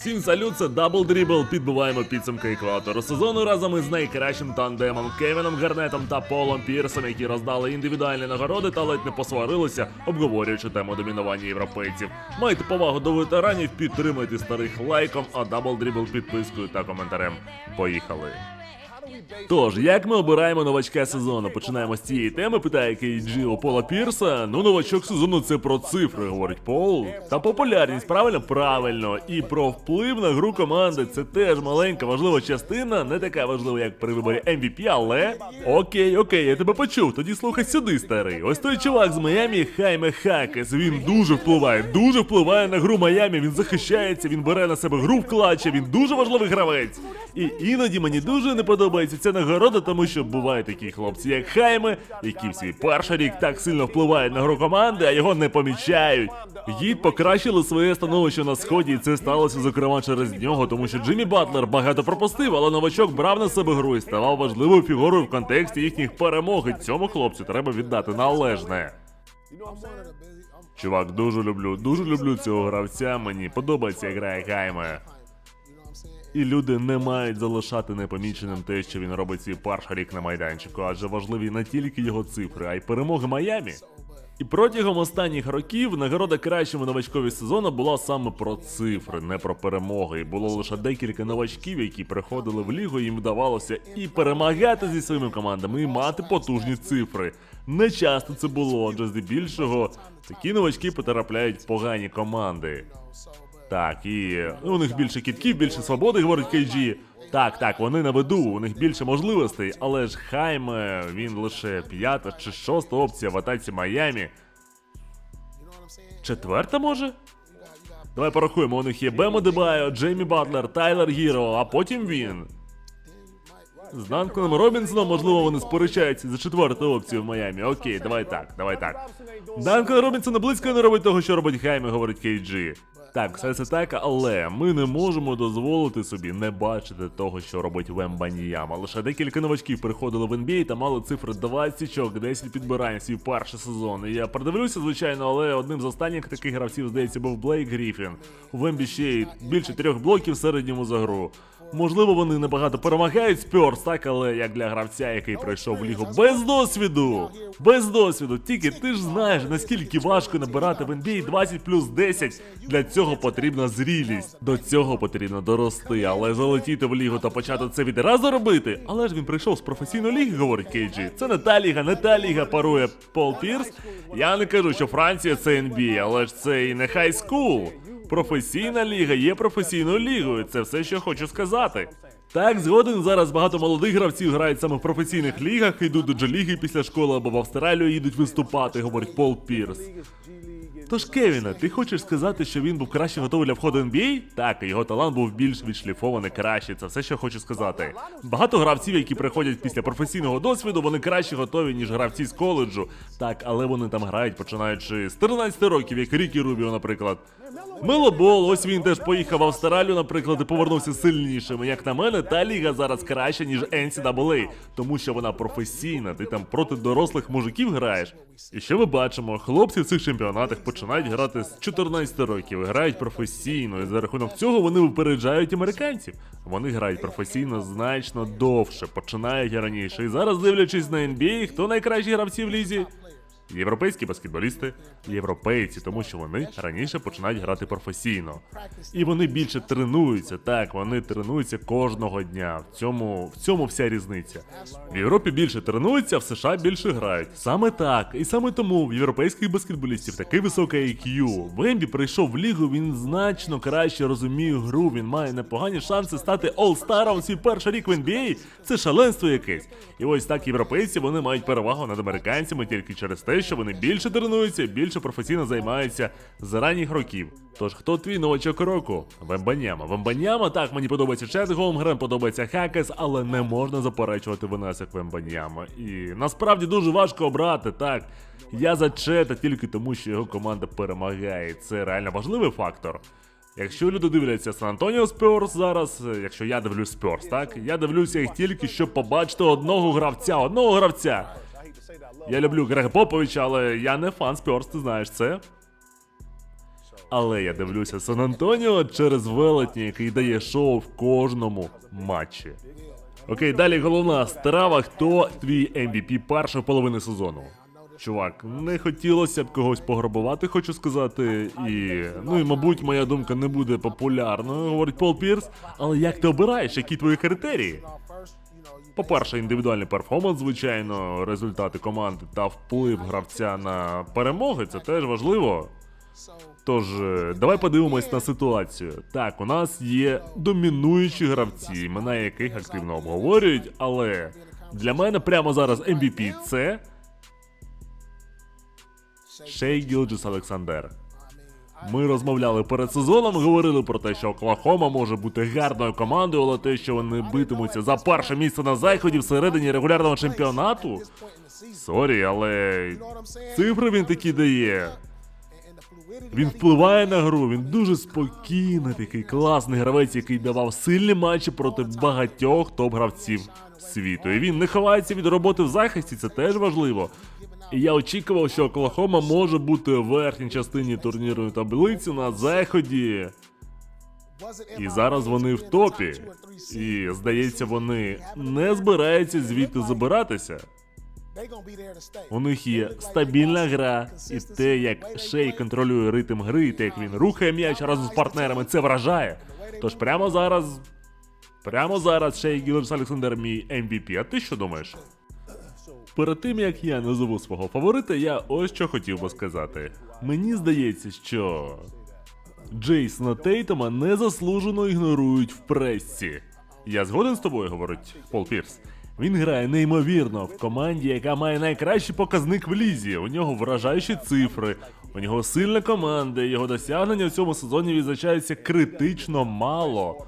Всім салют, це Дабл Дрібл. Підбиваємо підсумки екватору сезону разом із найкращим тандемом Кевіном Гарнетом та Полом Пірсом, які роздали індивідуальні нагороди та ледь не посварилися, обговорюючи тему домінування європейців. Майте повагу до ветеранів, підтримайте старих лайком, а Дабл Дрібл підпискою та коментарем. Поїхали. Тож, як ми обираємо новачка сезону? Починаємо з цієї теми, питає KG у Пола Пірса. Ну, новачок сезону це про цифри, говорить Пол. Та популярність, правильно? Правильно. І про вплив на гру команди. Це теж маленька важлива частина, не така важлива, як при виборі MVP, але. Окей, окей, я тебе почув. Тоді слухай сюди, старий. Ось той чувак з Майамі, Хайме Хакес. Він дуже впливає, дуже впливає на гру Майамі. Він захищається, він бере на себе гру в клатчі, він дуже важливий гравець. І іноді мені дуже не подобається ця нагорода, тому що бувають такі хлопці, як Хайме, які в свій перший рік так сильно впливають на гру команди, а його не помічають. Гід покращили своє становище на сході, і це сталося зокрема через нього, тому що Джиммі Батлер багато пропустив, але новачок брав на себе гру і ставав важливою фігурою в контексті їхніх перемог. І цьому хлопцю треба віддати належне. Чувак, дуже люблю, дуже люблю цього гравця. Мені подобається, грає Хайме. І люди не мають залишати непоміченим те, що він робить свій перший рік на майданчику, адже важливі не тільки його цифри, а й перемоги Майамі. І протягом останніх років нагорода кращому новачкові сезону була саме про цифри, не про перемоги. І було лише декілька новачків, які приходили в лігу, і їм вдавалося і перемагати зі своїми командами, і мати потужні цифри. Не часто це було, адже здебільшого такі новачки потрапляють в погані команди. Так, і у них більше кітків, більше свободи, говорить KG. Так, так, вони на виду, у них більше можливостей, але ж Хайме, він лише п'ята чи шоста опція в атаці Майамі. Четверта може? Давай порахуємо, у них є Бемо Дебайо, Джеймі Батлер, Тайлер Гіро, а потім він. З Данконом Робінсоном, можливо, вони сперечаються за четверту опцію в Майамі. Окей, давай так, давай так. Данкон Робінсон близько не робить того, що робить Хайме, говорить Кейджі. Так, все це так, але ми не можемо дозволити собі не бачити того, що робить Вембаніяма. Лише декілька новачків приходили в NBA та мали цифри 20 очок, 10 підбирань свій перший сезон. Я продивлюся, звичайно, але одним з останніх таких гравців, здається, був Блейк Гріфін. У Вембі ще й більше трьох блоків в середньому за гру. Можливо, вони небагато перемагають Спьорс, так, але як для гравця, який пройшов в лігу без досвіду. Без досвіду. Тільки ти ж знаєш, наскільки важко набирати в NBA 20 плюс 10. Для цього потрібна зрілість. До цього потрібно дорости, але залетіти в лігу та почати це відразу робити. Але ж він прийшов з професійної ліги, говорить Кейджі. Це не та ліга, не та ліга, парує Пол Пірс. Я не кажу, що Франція це NBA, але ж це і не хай скул. Професійна ліга є професійною лігою. Це все, що хочу сказати. Так, згоден зараз багато молодих гравців грають саме в професійних лігах, йдуть до Джеліги після школи або в Австралію їдуть виступати, говорить Пол Пірс. Тож, Кевіна, ти хочеш сказати, що він був краще готовий для входу в NBA? Так, його талант був більш відшліфований краще. Це все, що хочу сказати. Багато гравців, які приходять після професійного досвіду, вони краще готові, ніж гравці з коледжу. Так, але вони там грають починаючи з 13 років, як Рікі Рубіо, наприклад. Мелобол, ось він теж поїхав в Австралію, наприклад, і повернувся сильнішим. Як на мене, та ліга зараз краща, ніж NCAA, тому що вона професійна, ти там проти дорослих мужиків граєш. І що ми бачимо? Хлопці в цих чемпіонатах починають грати з 14 років, грають професійно, і за рахунок цього вони випереджають американців. Вони грають професійно значно довше, починають раніше. І зараз, дивлячись на NBA, хто найкращі гравці в лізі? Європейські баскетболісти, європейці, тому що вони раніше починають грати професійно. І вони більше тренуються. Так, вони тренуються кожного дня. В цьому, в цьому вся різниця. В Європі більше тренуються, а в США більше грають. Саме так. І саме тому в європейських баскетболістів такий високий IQ. Вембі прийшов в лігу, він значно краще розуміє гру. Він має непогані шанси стати олстаром свій перший рік в NBA. Це шаленство якесь. І ось так європейці вони мають перевагу над американцями тільки через те, що вони більше тренуються, більше професійно займаються з ранніх років. Тож хто твій новачок року? Вембаняма. Вембаняма, так мені подобається Чет Голмгрен, подобається Хакес, але не можна заперечувати винесок Вембаняма. І насправді дуже важко обрати, так. Я за Чета тільки тому, що його команда перемагає. Це реально важливий фактор. Якщо люди дивляться Сан Антоніо Спьорс зараз, якщо я дивлюсь Спьорс, так я дивлюся їх тільки, щоб побачити одного гравця, одного гравця. Я люблю Грега Поповича, але я не фан Спьорс, ти знаєш це. Але я дивлюся Сан Антоніо через велетня, який дає шоу в кожному матчі. Окей, далі головна страва. Хто твій MVP першої половини сезону? Чувак, не хотілося б когось пограбувати, хочу сказати. І ну і мабуть, моя думка не буде популярною, говорить Пол Пірс. Але як ти обираєш, які твої критерії? По-перше, індивідуальний перформанс, звичайно, результати команди та вплив гравця на перемоги це теж важливо. Тож, е, давай подивимось на ситуацію. Так, у нас є домінуючі гравці, імена яких активно обговорюють, але для мене прямо зараз MVP це Шей Гілджус Олександр. Ми розмовляли перед сезоном, говорили про те, що Оклахома може бути гарною командою, але те, що вони битимуться за перше місце на заході всередині регулярного чемпіонату. Сорі, але цифри він такі дає. Він впливає на гру, він дуже спокійний, такий класний гравець, який давав сильні матчі проти багатьох топ-гравців світу. І він не ховається від роботи в захисті, це теж важливо. І я очікував, що Оклахома може бути в верхній частині турнірної таблиці на заході. І зараз вони в топі. І здається, вони не збираються звідти забиратися. У них є стабільна гра, і те, як Шей контролює ритм гри, і те, як він рухає м'яч разом з партнерами, це вражає. Тож прямо зараз. Прямо зараз Шей Гілерс Олександр мій MVP. А ти що думаєш? Перед тим як я назову свого фаворита, я ось що хотів би сказати. Мені здається, що Джейсона Тейтома незаслужено ігнорують в пресі. Я згоден з тобою, говорить Пол Пірс. Він грає неймовірно в команді, яка має найкращий показник в лізі. У нього вражаючі цифри, у нього сильна команда, його досягнення в цьому сезоні відзначаються критично мало.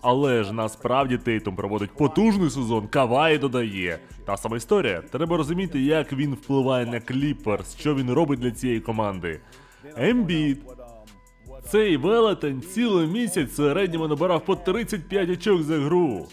Але ж насправді Тейтум проводить потужний сезон, Кавай додає. Та сама історія. Треба розуміти, як він впливає на Кліперс, що він робить для цієї команди. Ембіт. Цей велетень цілий місяць середньому набирав по 35 очок за гру.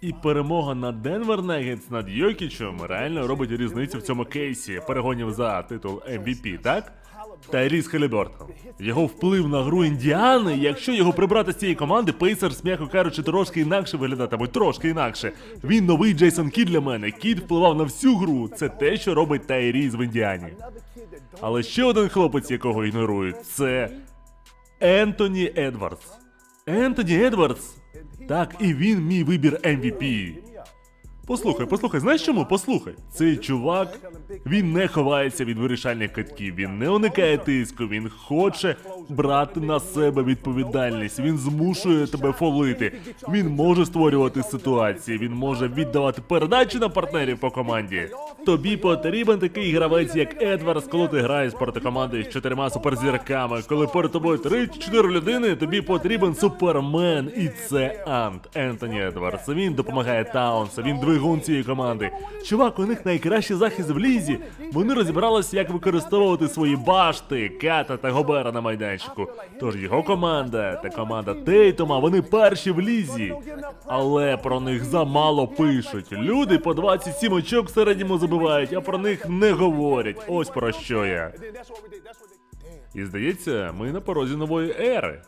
І перемога над Денвер Нагетс над Йокічем реально робить різницю в цьому кейсі перегонів за титул MVP, так? Тайріс Халібертон. Його вплив на гру індіани, якщо його прибрати з цієї команди, Пейсерс, м'яко кажучи, трошки інакше виглядатимуть, трошки інакше. Він новий Джейсон Кід для мене. Кід впливав на всю гру. Це те, що робить Тайріс в Індіані. Але ще один хлопець, якого ігнорують, це Ентоні Едвардс. Ентоні Едвардс. Так, і він мій вибір MVP. Послухай, послухай, знаєш чому? Послухай. Цей чувак, він не ховається від вирішальних катків, він не уникає тиску, він хоче брати на себе відповідальність, він змушує тебе фолити, він може створювати ситуації, він може віддавати передачі на партнерів по команді. Тобі потрібен такий гравець, як Едвардс, коли ти граєш проти команди з чотирма суперзірками. Коли перед тобою 3-4 людини, тобі потрібен супермен, і це Ант Ентоні Едвардс. Він допомагає Таунсу, він двигун цієї команди. Чувак, у них найкращий захист в лізі. Вони розібралися, як використовувати свої башти, Ката та Гобера на майданчику. Тож його команда та команда Тейтома, вони перші в лізі. Але про них замало пишуть. Люди по 27 очок в середньому забивають, а про них не говорять. Ось про що я. І здається, ми на порозі нової ери.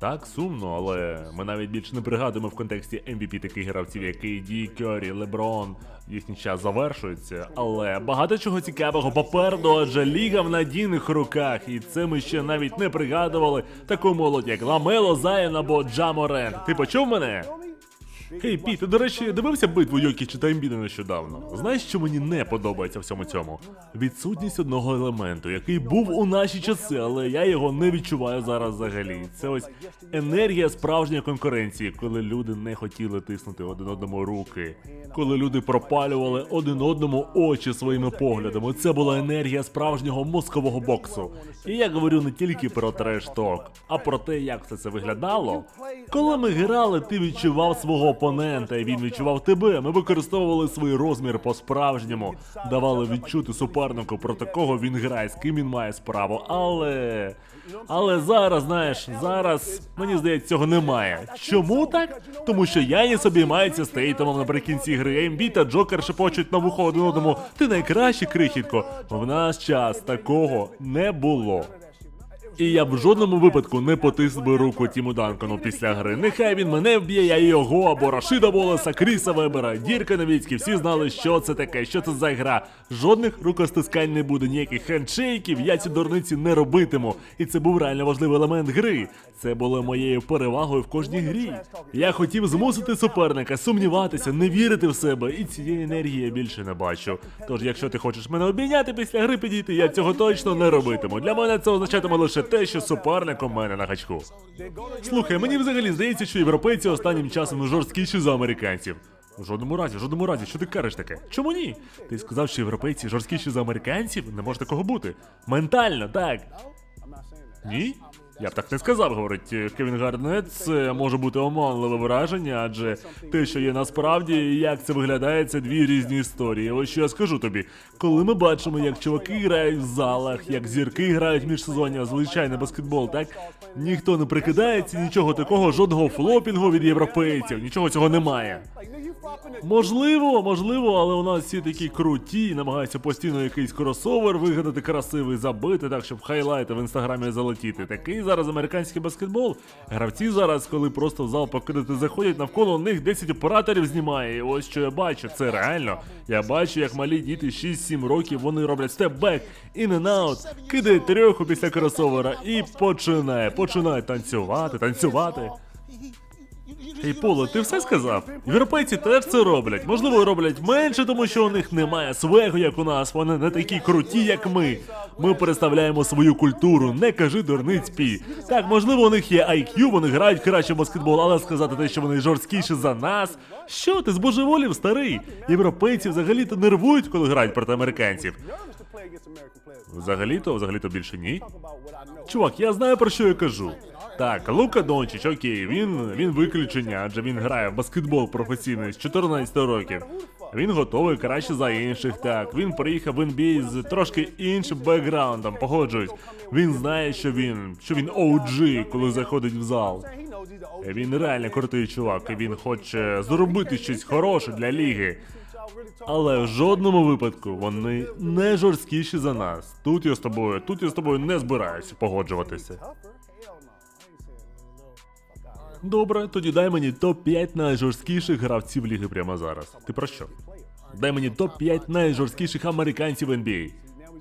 Так, сумно, але ми навіть більше не пригадуємо в контексті MVP таких гравців, як KD, Curry, Леброн. Їхній час завершується. Але багато чого цікавого попереду, адже ліга в надійних руках, і це ми ще навіть не пригадували таку молодь, як Ламело, Зайн або Джаморен. Ти почув мене? Хей, Пі, ти, до речі, дивився битву Йокіча та Ембіда нещодавно. Знаєш, що мені не подобається всьому цьому? Відсутність одного елементу, який був у наші часи, але я його не відчуваю зараз взагалі. Це ось енергія справжньої конкуренції, коли люди не хотіли тиснути один одному руки, коли люди пропалювали один одному очі своїми поглядами. Це була енергія справжнього мозкового боксу. І я говорю не тільки про треш-ток, а про те, як все це виглядало. Коли ми грали, ти відчував свого опонента, і він відчував тебе. Ми використовували свій розмір по-справжньому, давали відчути супернику, проти кого він грає, з ким він має справу. Але. Але зараз, знаєш, зараз мені здається, цього немає. Чому так? Тому що Яні собі мається з Тейтомом наприкінці гри. МБ та Джокер шепочуть на вухо один одному. Ти найкращий крихітко. В наш час такого не було. І я в жодному випадку не потис би руку Тіму Данкону після гри. Нехай він мене вб'є, я його або Рашида Волоса, Кріса Вебера, Дірка Новіцький. Всі знали, що це таке, що це за гра. Жодних рукостискань не буде, ніяких хендшейків. Я ці дурниці не робитиму. І це був реально важливий елемент гри. Це було моєю перевагою в кожній грі. Я хотів змусити суперника сумніватися, не вірити в себе, і цієї енергії я більше не бачу. Тож, якщо ти хочеш мене обійняти після гри підійти, я цього точно не робитиму. Для мене це означатиме лише те, що суперник у мене на гачку. Слухай, мені взагалі здається, що європейці останнім часом жорсткіші за американців. В жодному разі, в жодному разі, що ти кажеш таке? Чому ні? Ти сказав, що європейці жорсткіші за американців? Не може такого бути. Ментально, так. Ні? Я б так не сказав, говорить е, Кевін Гарнет. Це може бути оманливе враження, адже те, що є насправді, як це виглядає, це дві різні історії. Ось що я скажу тобі. Коли ми бачимо, як чуваки грають в залах, як зірки грають міжсезоння, звичайний баскетбол, так ніхто не прикидається, нічого такого, жодного флопінгу від європейців, нічого цього немає. Можливо, можливо, але у нас всі такі круті, намагаються постійно якийсь кросовер вигадати красивий, забити так, щоб хайлайти в інстаграмі залетіти. Такий зараз американський баскетбол. Гравці зараз, коли просто в зал покидати заходять, навколо них 10 операторів знімає. І ось що я бачу, це реально. Я бачу, як малі діти 6-7 років вони роблять степ-бек, in and out, кидають трьоху після кросовера і починає, починає танцювати, танцювати. Ей, Поло, ти все сказав? Європейці теж це роблять. Можливо, роблять менше, тому що у них немає свегу, як у нас. Вони не такі круті, як ми. Ми представляємо свою культуру, не кажи дурниць пі. Так, можливо, у них є IQ, вони грають краще в баскетбол, але сказати те, що вони жорсткіші за нас. Що ти збожеволів, старий? Європейці взагалі-то нервують, коли грають проти американців. Взагалі-то, взагалі-то більше ні. Чувак, я знаю про що я кажу. Так, Лука Дончич, окей, він, він виключення, адже він грає в баскетбол професійний з 14 років. Він готовий краще за інших. Так, він приїхав в NBA з трошки іншим бекграундом, погоджуюсь. Він знає, що він, що він OG, коли заходить в зал. Він реально крутий чувак, і він хоче зробити щось хороше для ліги. Але в жодному випадку вони не жорсткіші за нас. Тут я з тобою, тут я з тобою не збираюся погоджуватися. Добре, тоді дай мені топ-5 найжорсткіших гравців ліги прямо зараз. Ти про що? Дай мені топ-5 найжорсткіших американців NBA.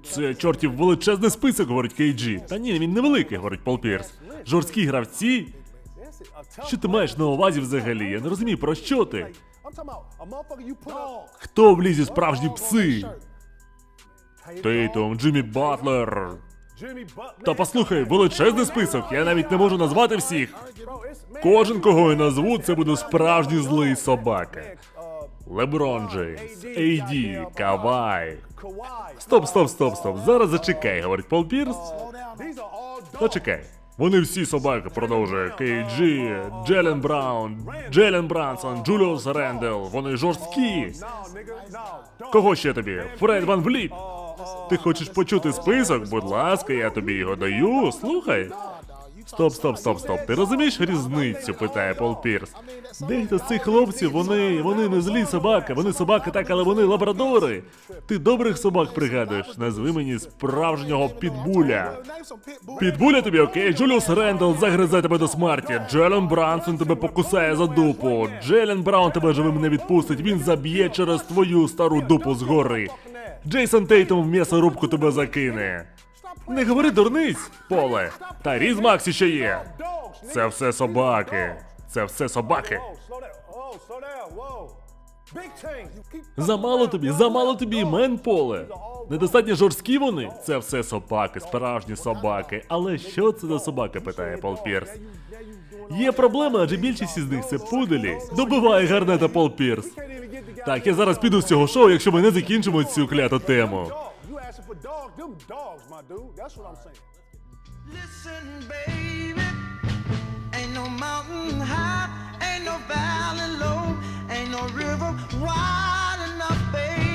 Це чортів величезний список, говорить Кейджі. Та ні, він невеликий, говорить Пол Пірс. Жорсткі гравці? Що ти маєш на увазі взагалі? Я не розумію, про що ти? Хто в лізі справжні пси? Тейтум, Джиммі Батлер. Та послухай, величезний список, я навіть не можу назвати всіх. Кожен, кого я назву, це буде справжній злий собака. Леброн Джеймс, Ейді, Кавай. Стоп, стоп, стоп, стоп. Зараз зачекай, говорить Пол Пірс. Зачекай. Вони всі собаки, продовжує Кейджі, Джелен Браун, Джелен Брансон, Джуліус Рендел. Вони жорсткі. Кого ще тобі? Фред Ван Вліт. Ти хочеш почути список? Будь ласка, я тобі його даю. Слухай. Стоп, стоп, стоп, стоп. Ти розумієш різницю? питає Пол Пірс. Дехто з цих хлопців, вони, вони не злі собаки, вони собаки так, але вони лабрадори. Ти добрих собак пригадуєш? Назви мені справжнього підбуля. Підбуля тобі, окей? Джуліус Рендл загризе тебе до смерті. Джелен Брансон тебе покусає за дупу. Джелен Браун тебе живим не відпустить. Він заб'є через твою стару дупу згори. Джейсон Тейтом в м'ясорубку тебе закине. Не говори дурниць, поле. Та Різ Максі ще є. Це все собаки. Це все собаки. Замало тобі, замало тобі імен поле. Недостатньо жорсткі вони. Це все собаки, справжні собаки. Але що це за собаки? питає Пол Пірс. Є проблема, адже більшість із них це пуделі. Добиває гарнета Пол Пірс. Так, я зараз піду з цього шоу, якщо ми не закінчимо цю кляту тему. Ain't no river wide enough, baby.